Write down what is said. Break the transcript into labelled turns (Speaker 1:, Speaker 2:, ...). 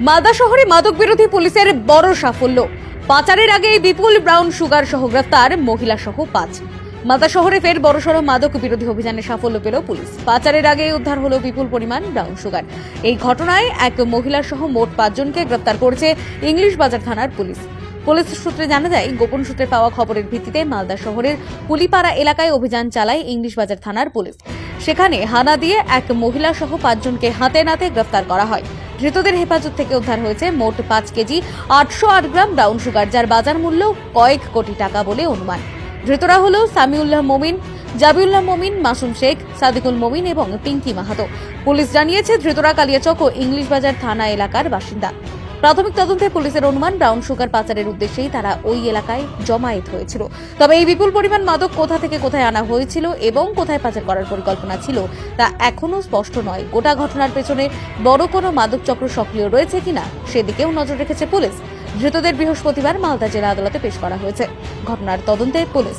Speaker 1: মালদা শহরে মাদক বিরোধী পুলিশের বড় সাফল্য। পাচারের আগে বিপুল ব্রাউন সুগার সহ গ্রেফতার মহিলা সহ পাঁচ। মালদা শহরে ফের বড়সড় মাদক বিরোধী অভিযানে সাফল্য পেল পুলিশ। পাচারের আগে উদ্ধার হলো বিপুল পরিমাণ ব্রাউন সুগার। এই ঘটনায় এক মহিলা সহ মোট পাঁচজনকে গ্রেফতার করেছে ইংলিশ বাজার থানার পুলিশ। পুলিশ সূত্রে জানা যায়, গোপন সূত্রে পাওয়া খবরের ভিত্তিতে মালদা শহরের পুলিপাড়া এলাকায় অভিযান চালায় ইংলিশ বাজার থানার পুলিশ। সেখানে হানা দিয়ে এক মহিলা সহ পাঁচজনকে হাতে নাতে গ্রেফতার করা হয়। ধৃতদের হেফাজত থেকে উদ্ধার হয়েছে মোট পাঁচ কেজি আটশো আট গ্রাম ব্রাউন সুগার, যার বাজার মূল্য কয়েক কোটি টাকা বলে অনুমান। ধৃতরা হল সামিউল্লাহ মমিন, জাবিউল্লাহ মমিন, মাসুম শেখ, সাদিকুল মমিন এবং পিঙ্কি মাহাতো। পুলিশ জানিয়েছে, ধৃতরা কালিয়াচক ও ইংলিশ বাজার থানা এলাকার বাসিন্দা। প্রাথমিক তদন্তে পুলিশের অনুমান, ব্রাউন সুগার পাচারের উদ্দেশ্যেই তারা ওই এলাকায় জমায়েত হয়েছিল। তবে এই বিপুল পরিমাণ মাদক কোথা থেকে কোথায় আনা হয়েছিল এবং কোথায় পাচার করার পরিকল্পনা ছিল, তা এখনও স্পষ্ট নয়। গোটা ঘটনার পেছনে বড় কোনো মাদক চক্র সক্রিয় রয়েছে কিনা, সেদিকেও নজর রেখেছে পুলিশ। ধৃতদের বৃহস্পতিবার মালদা জেলা আদালতে পেশ করা হয়েছে। ঘটনার তদন্তে পুলিশ